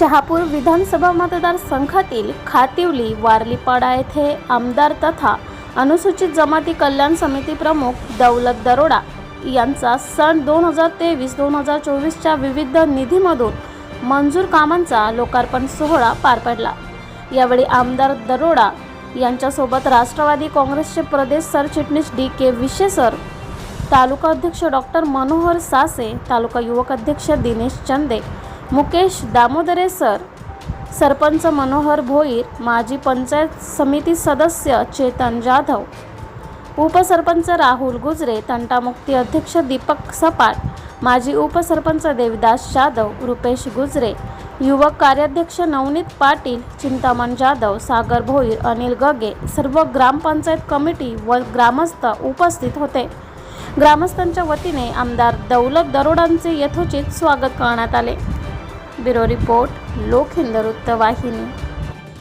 शहापूर विधानसभा मतदारसंघातील खातिवली वारलीपाडा येथे आमदार तथा अनुसूचित जमाती कल्याण समिती प्रमुख दौलत दरोडा यांचा सन दोन हजार तेवीस दोन हजार चोवीसच्या विविध निधीमधून मंजूर कामांचा लोकार्पण सोहळा पार पडला. यावेळी आमदार दरोडा यांच्यासोबत राष्ट्रवादी काँग्रेसचे प्रदेश सरचिटणीस डी के विशेसर तालुका अध्यक्ष डॉक्टर मनोहर सासे तालुका युवक अध्यक्ष दिनेश चंदे मुकेश दामोदरे सर सरपंच मनोहर भोईर माजी पंचायत समिती सदस्य चेतन जाधव उपसरपंच राहुल गुजरे तंटामुक्ती अध्यक्ष दीपक सपाट माजी उपसरपंच देविदास जाधव रुपेश गुजरे युवक कार्याध्यक्ष नवनीत पाटील चिंतामण जाधव सागर भोईर अनिल गगे सर्व ग्रामपंचायत कमिटी व ग्रामस्थ उपस्थित होते. ग्रामस्थांच्या वतीने आमदार दौलत दरोडांचे यथोचित स्वागत करण्यात आले. ब्युरो रिपोर्ट लोक हिंद वृत्तवाहिनी.